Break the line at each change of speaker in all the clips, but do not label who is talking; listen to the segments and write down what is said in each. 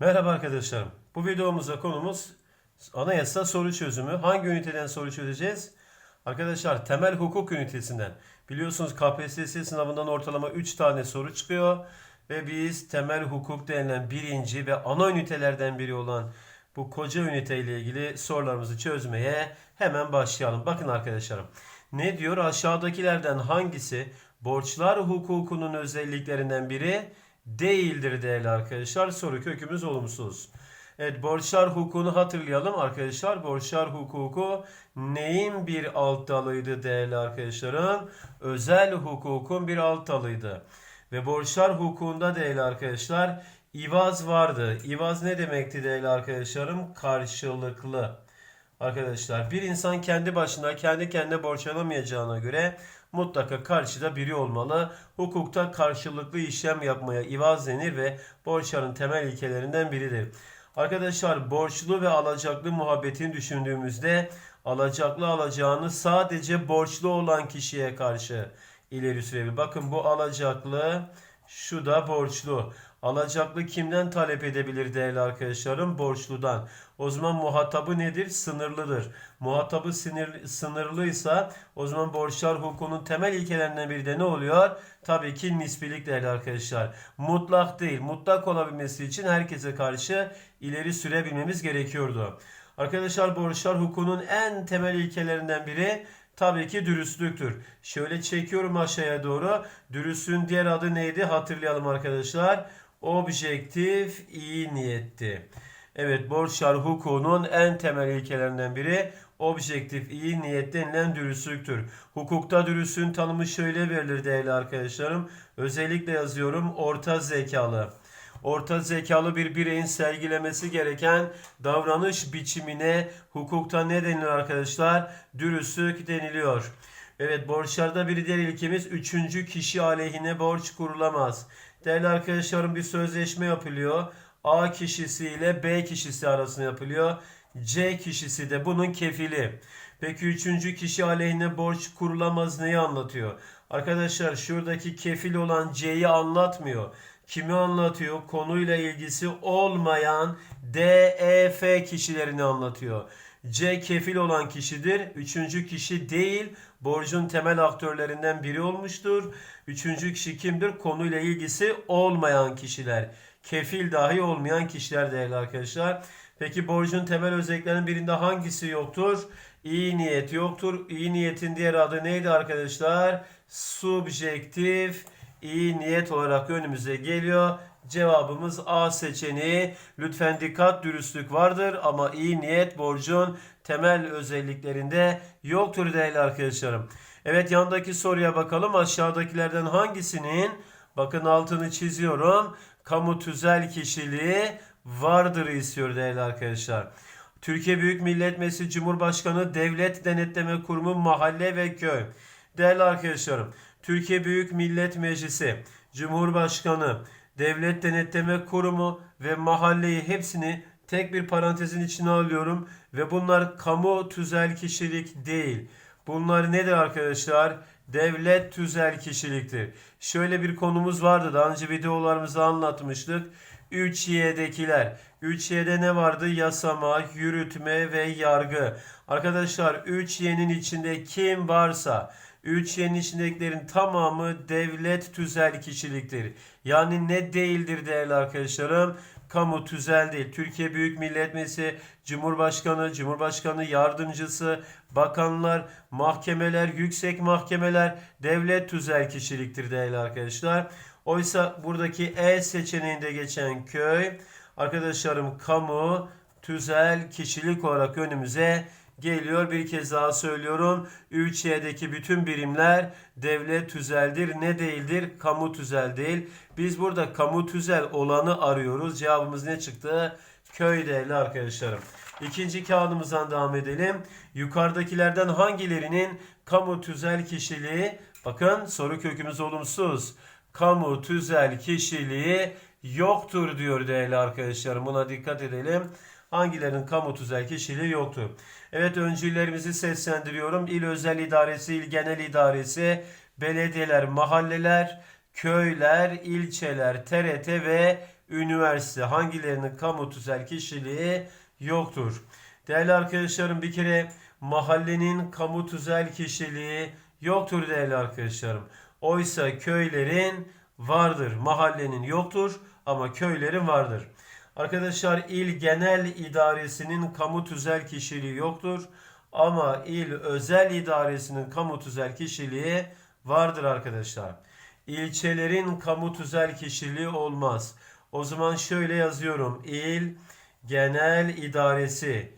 Merhaba arkadaşlarım. Bu videomuzda konumuz anayasa soru çözümü. Hangi üniteden soru çözeceğiz? Arkadaşlar temel hukuk ünitesinden. Biliyorsunuz KPSS sınavından ortalama 3 tane soru çıkıyor. Ve biz temel hukuk denilen birinci ve ana ünitelerden biri olan bu koca ünite ile ilgili sorularımızı çözmeye hemen başlayalım. Bakın arkadaşlarım. Ne diyor? Aşağıdakilerden hangisi borçlar hukukunun özelliklerinden biri değildir değerli arkadaşlar. Soru kökümüz olumsuz. Evet borçlar hukukunu hatırlayalım arkadaşlar. Borçlar hukuku neyin bir alt dalıydı değerli arkadaşlarım? Özel hukukun bir alt dalıydı. Ve borçlar hukukunda değerli arkadaşlar ivaz vardı. İvaz ne demekti değerli arkadaşlarım? Karşılıklı. Arkadaşlar bir insan kendi başına kendi kendine borç alamayacağına göre mutlaka karşıda biri olmalı. Hukukta karşılıklı işlem yapmaya ivaz denir ve borçların temel ilkelerinden biridir. Arkadaşlar borçlu ve alacaklı muhabbetini düşündüğümüzde alacaklı alacağını sadece borçlu olan kişiye karşı ileri sürebilir. Bakın bu alacaklı, şu da borçlu. Alacaklı kimden talep edebilir değerli arkadaşlarım? Borçludan. O zaman muhatabı nedir? Sınırlıdır. Muhatabı sınır, sınırlıysa o zaman borçlar hukukunun temel ilkelerinden biri de ne oluyor? Tabii ki nispilik değerli arkadaşlar. Mutlak değil. Mutlak olabilmesi için herkese karşı ileri sürebilmemiz gerekiyordu. Arkadaşlar borçlar hukukunun en temel ilkelerinden biri tabii ki dürüstlüktür. Şöyle çekiyorum aşağıya doğru. Dürüstlüğün diğer adı neydi? Hatırlayalım arkadaşlar. Objektif iyi niyetti. Evet borçlar hukukunun en temel ilkelerinden biri objektif iyi niyet denilen dürüstlüktür. Hukukta dürüstlüğün tanımı şöyle verilir değerli arkadaşlarım. Özellikle yazıyorum orta zekalı. Orta zekalı bir bireyin sergilemesi gereken davranış biçimine hukukta ne denilir arkadaşlar? Dürüstlük deniliyor. Evet borçlarda bir diğer ilkemiz üçüncü kişi aleyhine borç kurulamaz. Değerli arkadaşlarım bir sözleşme yapılıyor. A kişisi ile B kişisi arasında yapılıyor. C kişisi de bunun kefili. Peki üçüncü kişi aleyhine borç kurulamaz neyi anlatıyor? Arkadaşlar şuradaki kefil olan C'yi anlatmıyor. Kimi anlatıyor? Konuyla ilgisi olmayan D, E, F kişilerini anlatıyor. C kefil olan kişidir. Üçüncü kişi değil. Borcun temel aktörlerinden biri olmuştur. Üçüncü kişi kimdir? Konuyla ilgisi olmayan kişiler. Kefil dahi olmayan kişiler değerli arkadaşlar. Peki borcun temel özelliklerinin birinde hangisi yoktur? İyi niyet yoktur. İyi niyetin diğer adı neydi arkadaşlar? Subjektif iyi niyet olarak önümüze geliyor. Cevabımız A seçeneği. Lütfen dikkat dürüstlük vardır ama iyi niyet borcun temel özelliklerinde yoktur değerli arkadaşlarım. Evet yandaki soruya bakalım. Aşağıdakilerden hangisinin bakın altını çiziyorum. Kamu tüzel kişiliği vardır istiyor değerli arkadaşlar. Türkiye Büyük Millet Meclisi Cumhurbaşkanı Devlet Denetleme Kurumu Mahalle ve Köy. Değerli arkadaşlarım, Türkiye Büyük Millet Meclisi, Cumhurbaşkanı, Devlet Denetleme Kurumu ve mahalleyi hepsini tek bir parantezin içine alıyorum ve bunlar kamu tüzel kişilik değil. Bunlar nedir arkadaşlar? Devlet tüzel kişiliktir. Şöyle bir konumuz vardı daha önce videolarımızda anlatmıştık. 3Y'dekiler. 3Y'de ne vardı? Yasama, yürütme ve yargı. Arkadaşlar 3Y'nin içinde kim varsa 3Y'nin içindekilerin tamamı devlet tüzel kişiliktir. Yani ne değildir değerli arkadaşlarım? Kamu tüzel değil. Türkiye Büyük Millet Meclisi, Cumhurbaşkanı, Cumhurbaşkanı yardımcısı, bakanlar, mahkemeler, yüksek mahkemeler devlet tüzel kişiliktir değerli arkadaşlar. Oysa buradaki E seçeneğinde geçen köy arkadaşlarım kamu tüzel kişilik olarak önümüze geliyor. Bir kez daha söylüyorum. 3Y'deki bütün birimler devlet tüzeldir. Ne değildir? Kamu tüzel değil. Biz burada kamu tüzel olanı arıyoruz. Cevabımız ne çıktı? Köy değerli arkadaşlarım. İkinci kağıdımızdan devam edelim. Yukarıdakilerden hangilerinin kamu tüzel kişiliği bakın soru kökümüz olumsuz. Kamu tüzel kişiliği yoktur diyor değerli arkadaşlarım. Buna dikkat edelim. Hangilerinin kamu tüzel kişiliği yoktur? Evet öncülerimizi seslendiriyorum. İl Özel İdaresi, İl Genel İdaresi, belediyeler, mahalleler, köyler, ilçeler, TRT ve üniversite hangilerinin kamu tüzel kişiliği yoktur? Değerli arkadaşlarım bir kere mahallenin kamu tüzel kişiliği yoktur değerli arkadaşlarım. Oysa köylerin vardır. Mahallenin yoktur ama köylerin vardır. Arkadaşlar il genel idaresinin kamu tüzel kişiliği yoktur. Ama il özel idaresinin kamu tüzel kişiliği vardır arkadaşlar. İlçelerin kamu tüzel kişiliği olmaz. O zaman şöyle yazıyorum. İl genel idaresi,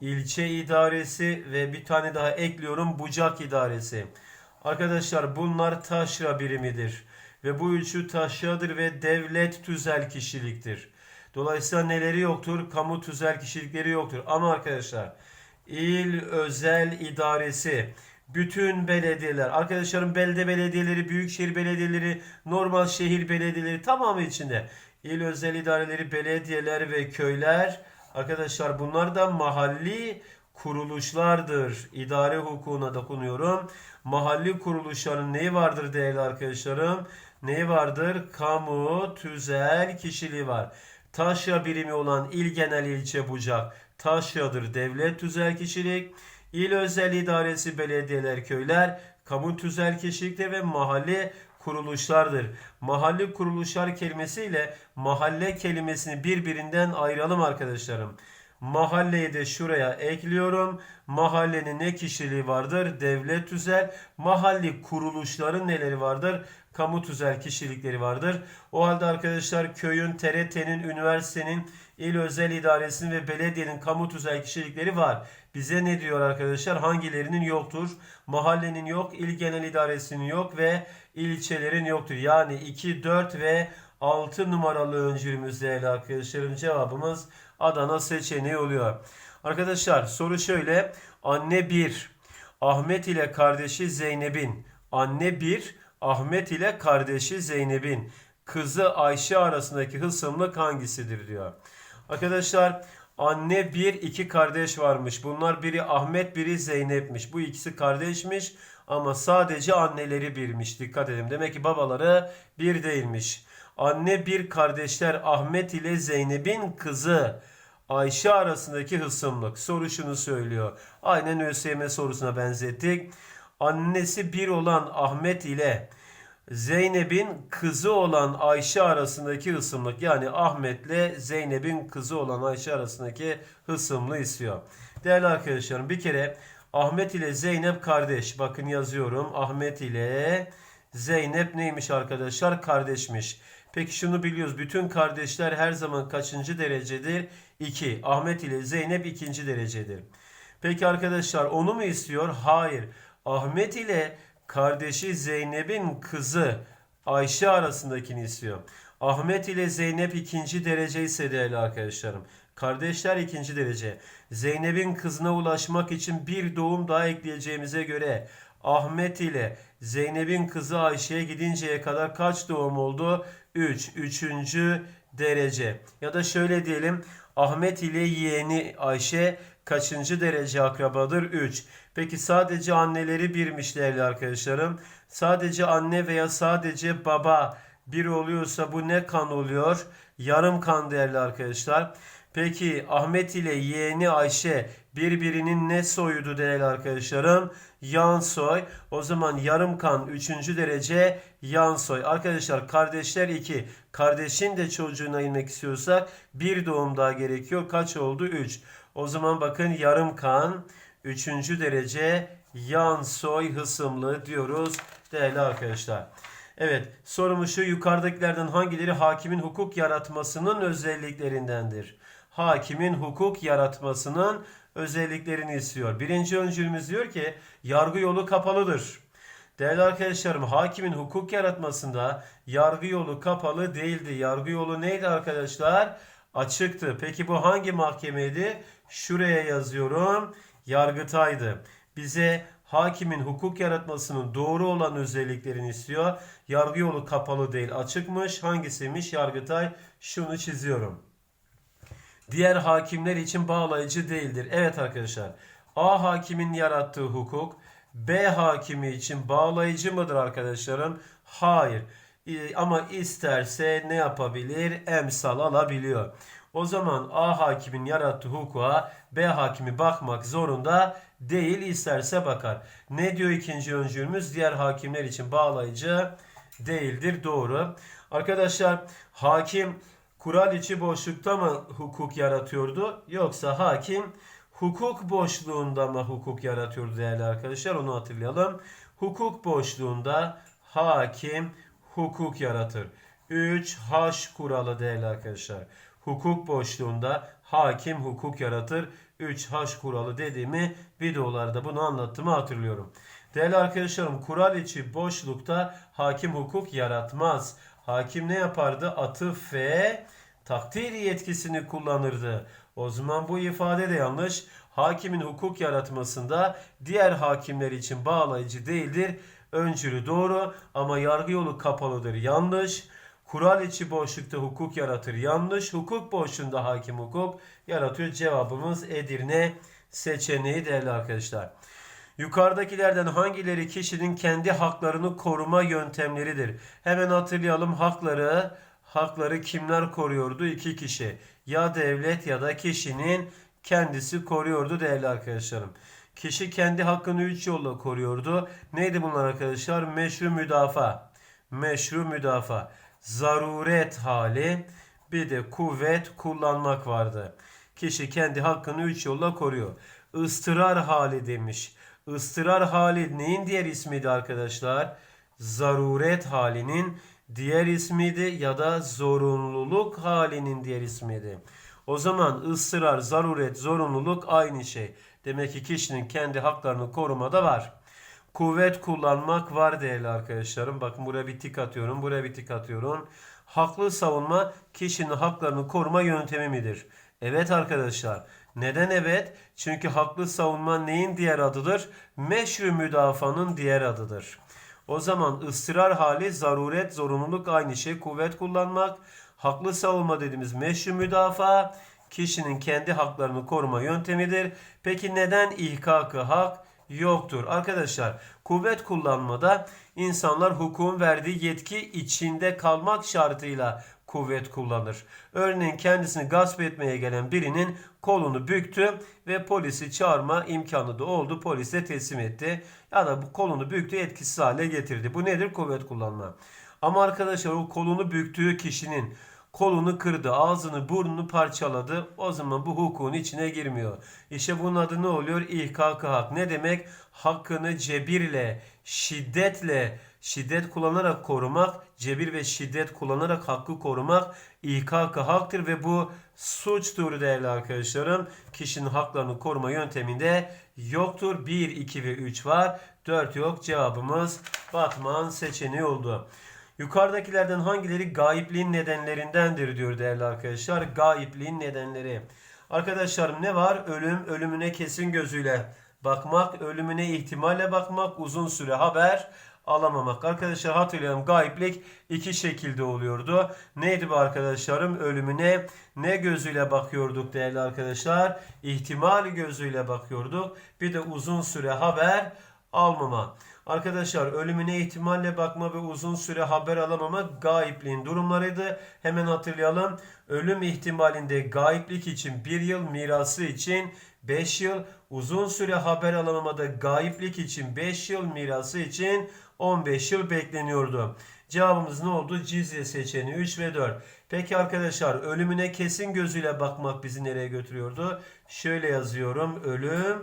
ilçe idaresi ve bir tane daha ekliyorum bucak idaresi. Arkadaşlar bunlar taşra birimidir. Ve bu üçü taşradır ve devlet tüzel kişiliktir. Dolayısıyla neleri yoktur? Kamu tüzel kişilikleri yoktur. Ama arkadaşlar il özel idaresi bütün belediyeler, arkadaşlarım belde belediyeleri, büyükşehir belediyeleri, normal şehir belediyeleri tamamı içinde. İl özel idareleri, belediyeler ve köyler arkadaşlar bunlar da mahalli kuruluşlardır. İdare hukukuna dokunuyorum. Mahalli kuruluşların neyi vardır değerli arkadaşlarım? Neyi vardır? Kamu, tüzel kişiliği var. Taşra birimi olan il genel ilçe bucak taşradır devlet tüzel kişilik. İl özel idaresi belediyeler köyler kamu tüzel kişilikte ve mahalle kuruluşlardır. Mahalle kuruluşlar kelimesiyle mahalle kelimesini birbirinden ayıralım arkadaşlarım. Mahalleyi de şuraya ekliyorum. Mahallenin ne kişiliği vardır? Devlet tüzel. Mahalli kuruluşların neleri vardır? Kamu tüzel kişilikleri vardır. O halde arkadaşlar köyün, TRT'nin, üniversitenin, il özel idaresinin ve belediyenin kamu tüzel kişilikleri var. Bize ne diyor arkadaşlar? Hangilerinin yoktur? Mahallenin yok, il genel idaresinin yok ve ilçelerin yoktur. Yani 2, 4 ve 6 numaralı öncülümüz değerli arkadaşlarım cevabımız Adana seçeneği oluyor. Arkadaşlar soru şöyle. Anne 1. Ahmet ile kardeşi Zeynep'in. Anne 1. Ahmet ile kardeşi Zeynep'in. Kızı Ayşe arasındaki hısımlık hangisidir diyor. Arkadaşlar anne bir iki kardeş varmış. Bunlar biri Ahmet biri Zeynep'miş. Bu ikisi kardeşmiş ama sadece anneleri birmiş. Dikkat edin. Demek ki babaları bir değilmiş. Anne bir kardeşler Ahmet ile Zeynep'in kızı Ayşe arasındaki hısımlık. Soru şunu söylüyor. Aynen ÖSYM sorusuna benzettik. Annesi bir olan Ahmet ile Zeynep'in kızı olan Ayşe arasındaki hısımlık yani Ahmet'le Zeynep'in kızı olan Ayşe arasındaki hısımlığı istiyor. Değerli arkadaşlarım bir kere Ahmet ile Zeynep kardeş. Bakın yazıyorum. Ahmet ile Zeynep neymiş arkadaşlar? Kardeşmiş. Peki şunu biliyoruz. Bütün kardeşler her zaman kaçıncı derecedir? 2. Ahmet ile Zeynep ikinci derecedir. Peki arkadaşlar onu mu istiyor? Hayır. Ahmet ile kardeşi Zeynep'in kızı Ayşe arasındakini istiyor. Ahmet ile Zeynep ikinci derece ise değerli arkadaşlarım. Kardeşler ikinci derece. Zeynep'in kızına ulaşmak için bir doğum daha ekleyeceğimize göre Ahmet ile Zeynep'in kızı Ayşe'ye gidinceye kadar kaç doğum oldu? 3. Üçüncü derece. Ya da şöyle diyelim. Ahmet ile yeğeni Ayşe kaçıncı derece akrabadır? 3. Peki sadece anneleri birmiş değerli arkadaşlarım. Sadece anne veya sadece baba bir oluyorsa bu ne kan oluyor? Yarım kan değerli arkadaşlar. Peki Ahmet ile yeğeni Ayşe birbirinin ne soyudu değerli arkadaşlarım? Yan soy. O zaman yarım kan 3. derece yan soy. Arkadaşlar kardeşler 2. Kardeşin de çocuğuna inmek istiyorsak bir doğum daha gerekiyor. Kaç oldu? 3. O zaman bakın yarım kan 3. derece yan soy hısımlı diyoruz değerli arkadaşlar. Evet sorumuz şu yukarıdakilerden hangileri hakimin hukuk yaratmasının özelliklerindendir? Hakimin hukuk yaratmasının özelliklerini istiyor. Birinci öncülümüz diyor ki yargı yolu kapalıdır. Değerli arkadaşlarım hakimin hukuk yaratmasında yargı yolu kapalı değildi. Yargı yolu neydi arkadaşlar? Açıktı. Peki bu hangi mahkemeydi? Şuraya yazıyorum. Yargıtay'dı. Bize hakimin hukuk yaratmasının doğru olan özelliklerini istiyor. Yargı yolu kapalı değil açıkmış. Hangisiymiş? Yargıtay. Şunu çiziyorum. Diğer hakimler için bağlayıcı değildir. Evet arkadaşlar. A hakimin yarattığı hukuk B hakimi için bağlayıcı mıdır arkadaşlarım? Hayır. E, Ama isterse ne yapabilir? Emsal alabiliyor. O zaman A hakimin yarattığı hukuka B hakimi bakmak zorunda değil isterse bakar. Ne diyor ikinci öncülümüz? Diğer hakimler için bağlayıcı değildir. Doğru. Arkadaşlar hakim kural içi boşlukta mı hukuk yaratıyordu? Yoksa hakim hukuk boşluğunda mı hukuk yaratıyordu değerli arkadaşlar? Onu hatırlayalım. Hukuk boşluğunda hakim hukuk yaratır. 3H kuralı değerli arkadaşlar. Hukuk boşluğunda hakim hukuk yaratır. 3H kuralı dediğimi videolarda bunu anlattığımı hatırlıyorum. Değerli arkadaşlarım kural içi boşlukta hakim hukuk yaratmaz. Hakim ne yapardı? Atıf ve takdir yetkisini kullanırdı. O zaman bu ifade de yanlış. Hakimin hukuk yaratmasında diğer hakimler için bağlayıcı değildir. Öncülü doğru ama yargı yolu kapalıdır. Yanlış. Kural içi boşlukta hukuk yaratır. Yanlış. Hukuk boşluğunda hakim hukuk yaratıyor. Cevabımız Edirne seçeneği değerli arkadaşlar. Yukarıdakilerden hangileri kişinin kendi haklarını koruma yöntemleridir? Hemen hatırlayalım hakları. Hakları kimler koruyordu? İki kişi. Ya devlet ya da kişinin kendisi koruyordu değerli arkadaşlarım. Kişi kendi hakkını üç yolla koruyordu. Neydi bunlar arkadaşlar? Meşru müdafaa. Meşru müdafaa. Zaruret hali. Bir de kuvvet kullanmak vardı. Kişi kendi hakkını üç yolla koruyor. Istırar hali demiş. Istırar hali neyin diğer ismiydi arkadaşlar? Zaruret halinin diğer ismiydi ya da zorunluluk halinin diğer ismiydi. O zaman ıstırar, zaruret, zorunluluk aynı şey. Demek ki kişinin kendi haklarını korumada var. Kuvvet kullanmak var değerli arkadaşlarım. Bakın buraya bir tik atıyorum, buraya bir tik atıyorum. Haklı savunma kişinin haklarını koruma yöntemi midir? Evet arkadaşlar. Neden evet? Çünkü haklı savunma neyin diğer adıdır? Meşru müdafaanın diğer adıdır. O zaman ıstırar hali, zaruret, zorunluluk aynı şey. Kuvvet kullanmak, haklı savunma dediğimiz meşru müdafaa kişinin kendi haklarını koruma yöntemidir. Peki neden ihkakı hak yoktur? Arkadaşlar kuvvet kullanmada insanlar hukukun verdiği yetki içinde kalmak şartıyla kuvvet kullanır. Örneğin kendisini gasp etmeye gelen birinin kolunu büktü ve polisi çağırma imkanı da oldu. Polise teslim etti. Ya da bu kolunu büktü etkisiz hale getirdi. Bu nedir? Kuvvet kullanma. Ama arkadaşlar o kolunu büktüğü kişinin kolunu kırdı, ağzını burnunu parçaladı. O zaman bu hukukun içine girmiyor. İşte bunun adı ne oluyor? İhkakı hak. Ne demek? Hakkını cebirle, şiddetle, şiddet kullanarak korumak, cebir ve şiddet kullanarak hakkı korumak ihkakı haktır ve bu suçtur değerli arkadaşlarım. Kişinin haklarını koruma yönteminde yoktur. 1, 2 ve 3 var. 4 yok. Cevabımız Batman seçeneği oldu. Yukarıdakilerden hangileri gayipliğin nedenlerindendir diyor değerli arkadaşlar. Gayipliğin nedenleri. Arkadaşlarım ne var? Ölüm, ölümüne kesin gözüyle bakmak, ölümüne ihtimalle bakmak, uzun süre haber alamamak. Arkadaşlar hatırlayalım gayiplik iki şekilde oluyordu. Neydi bu arkadaşlarım? Ölümüne ne gözüyle bakıyorduk değerli arkadaşlar? İhtimal gözüyle bakıyorduk. Bir de uzun süre haber almama. Arkadaşlar ölümüne ihtimalle bakma ve uzun süre haber alamama gayipliğin durumlarıydı. Hemen hatırlayalım. Ölüm ihtimalinde gayiplik için 1 yıl, mirası için 5 yıl, uzun süre haber alamamada gayiplik için 5 yıl, mirası için 15 yıl bekleniyordu. Cevabımız ne oldu? Cizye seçeneği 3 ve 4. Peki arkadaşlar ölümüne kesin gözüyle bakmak bizi nereye götürüyordu? Şöyle yazıyorum. Ölüm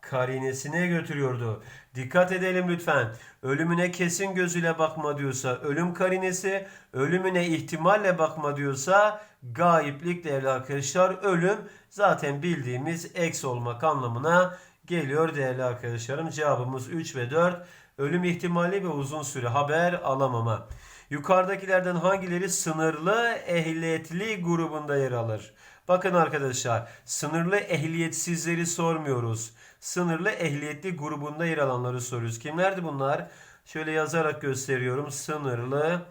karinesine götürüyordu. Dikkat edelim lütfen. Ölümüne kesin gözüyle bakma diyorsa ölüm karinesi, ölümüne ihtimalle bakma diyorsa gayiplik değerli arkadaşlar. Ölüm zaten bildiğimiz eks olmak anlamına geliyor değerli arkadaşlarım. Cevabımız 3 ve 4. Ölüm ihtimali ve uzun süre haber alamama. Yukarıdakilerden hangileri sınırlı ehliyetli grubunda yer alır? Bakın arkadaşlar sınırlı ehliyetsizleri sormuyoruz. Sınırlı ehliyetli grubunda yer alanları soruyoruz. Kimlerdi bunlar? Şöyle yazarak gösteriyorum. Sınırlı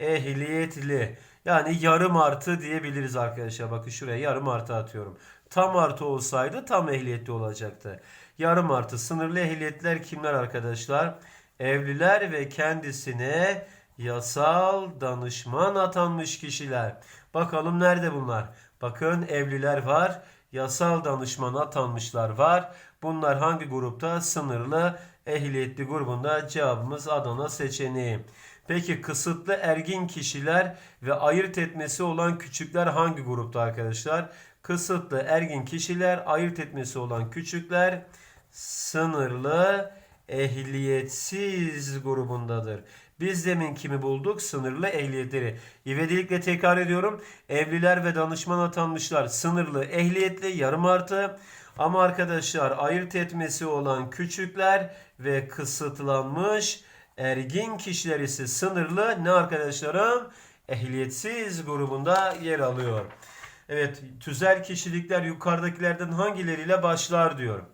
ehliyetli. Yani yarım artı diyebiliriz arkadaşlar. Bakın şuraya yarım artı atıyorum. Tam artı olsaydı tam ehliyetli olacaktı. Yarım artı sınırlı ehliyetler kimler arkadaşlar? Evliler ve kendisine yasal danışman atanmış kişiler. Bakalım nerede bunlar? Bakın evliler var, yasal danışman atanmışlar var. Bunlar hangi grupta? Sınırlı ehliyetli grubunda cevabımız Adana seçeneği. Peki kısıtlı ergin kişiler ve ayırt etmesi olan küçükler hangi grupta arkadaşlar? Kısıtlı ergin kişiler, ayırt etmesi olan küçükler sınırlı ehliyetsiz grubundadır. Biz demin kimi bulduk? Sınırlı ehliyetleri. İvedilikle tekrar ediyorum. Evliler ve danışman atanmışlar sınırlı ehliyetli yarım artı. Ama arkadaşlar ayırt etmesi olan küçükler ve kısıtlanmış ergin kişiler ise sınırlı ne arkadaşlarım? Ehliyetsiz grubunda yer alıyor. Evet tüzel kişilikler yukarıdakilerden hangileriyle başlar diyor.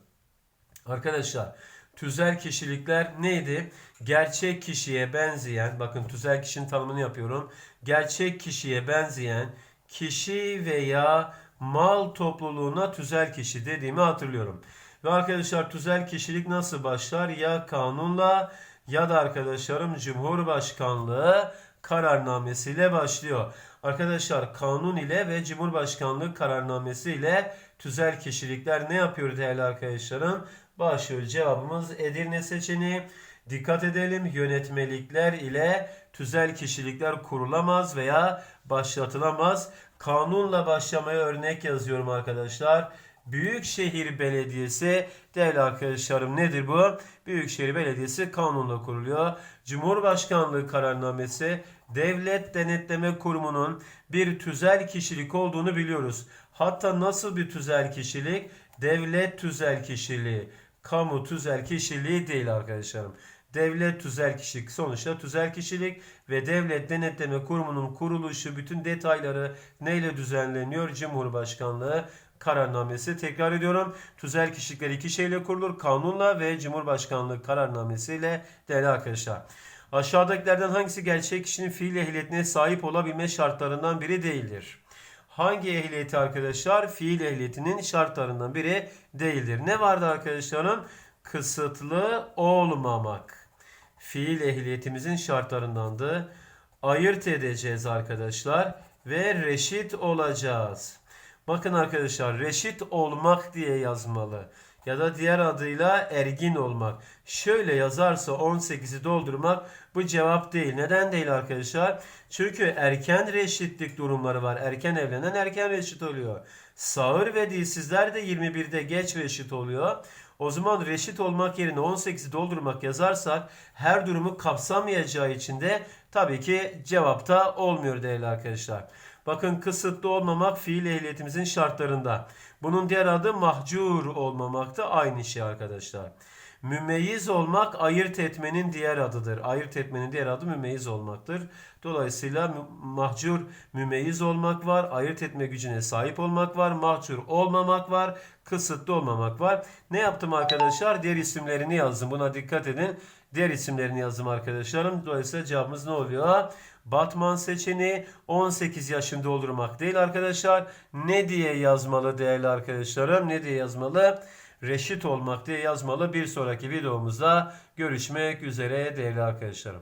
Arkadaşlar tüzel kişilikler neydi? Gerçek kişiye benzeyen, bakın tüzel kişinin tanımını yapıyorum. Gerçek kişiye benzeyen kişi veya mal topluluğuna tüzel kişi dediğimi hatırlıyorum. Ve arkadaşlar tüzel kişilik nasıl başlar? Ya kanunla ya da arkadaşlarım Cumhurbaşkanlığı kararnamesiyle başlıyor. Arkadaşlar kanun ile ve Cumhurbaşkanlığı kararnamesi ile tüzel kişilikler ne yapıyor değerli arkadaşlarım? Başlıyor. Cevabımız Edirne seçeneği. Dikkat edelim yönetmelikler ile tüzel kişilikler kurulamaz veya başlatılamaz. Kanunla başlamaya örnek yazıyorum arkadaşlar. Büyükşehir Belediyesi değerli arkadaşlarım nedir bu? Büyükşehir Belediyesi kanunla kuruluyor. Cumhurbaşkanlığı kararnamesi devlet denetleme kurumunun bir tüzel kişilik olduğunu biliyoruz. Hatta nasıl bir tüzel kişilik? Devlet tüzel kişiliği. Kamu tüzel kişiliği değil arkadaşlarım. Devlet tüzel kişilik sonuçta tüzel kişilik ve devlet denetleme kurumunun kuruluşu bütün detayları neyle düzenleniyor? Cumhurbaşkanlığı kararnamesi. Tekrar ediyorum. Tüzel kişilikler iki şeyle kurulur. Kanunla ve Cumhurbaşkanlığı kararnamesiyle değerli arkadaşlar. Aşağıdakilerden hangisi gerçek kişinin fiil ehliyetine sahip olabilme şartlarından biri değildir? Hangi ehliyeti arkadaşlar? Fiil ehliyetinin şartlarından biri değildir. Ne vardı arkadaşlarım? Kısıtlı olmamak. Fiil ehliyetimizin şartlarındandı. Ayırt edeceğiz arkadaşlar ve reşit olacağız. Bakın arkadaşlar reşit olmak diye yazmalı. Ya da diğer adıyla ergin olmak. Şöyle yazarsa 18'i doldurmak bu cevap değil. Neden değil arkadaşlar? Çünkü erken reşitlik durumları var. Erken evlenen erken reşit oluyor. Sağır ve dilsizler de 21'de geç reşit oluyor. O zaman reşit olmak yerine 18'i doldurmak yazarsak her durumu kapsamayacağı için de tabii ki cevapta olmuyor değerli arkadaşlar. Bakın kısıtlı olmamak fiil ehliyetimizin şartlarında. Bunun diğer adı mahcur olmamakta aynı şey arkadaşlar. Mümeyyiz olmak ayırt etmenin diğer adıdır. Ayırt etmenin diğer adı mümeyyiz olmaktır. Dolayısıyla mahcur mümeyyiz olmak var. Ayırt etme gücüne sahip olmak var. Mahcur olmamak var. Kısıtlı olmamak var. Ne yaptım arkadaşlar? Diğer isimlerini yazdım. Buna dikkat edin. Diğer isimlerini yazdım arkadaşlarım. Dolayısıyla cevabımız ne oluyor? Batman seçeneği 18 yaşında doldurmak değil arkadaşlar. Ne diye yazmalı değerli arkadaşlarım? Ne diye yazmalı? Reşit olmak diye yazmalı. Bir sonraki videomuzda görüşmek üzere değerli arkadaşlarım.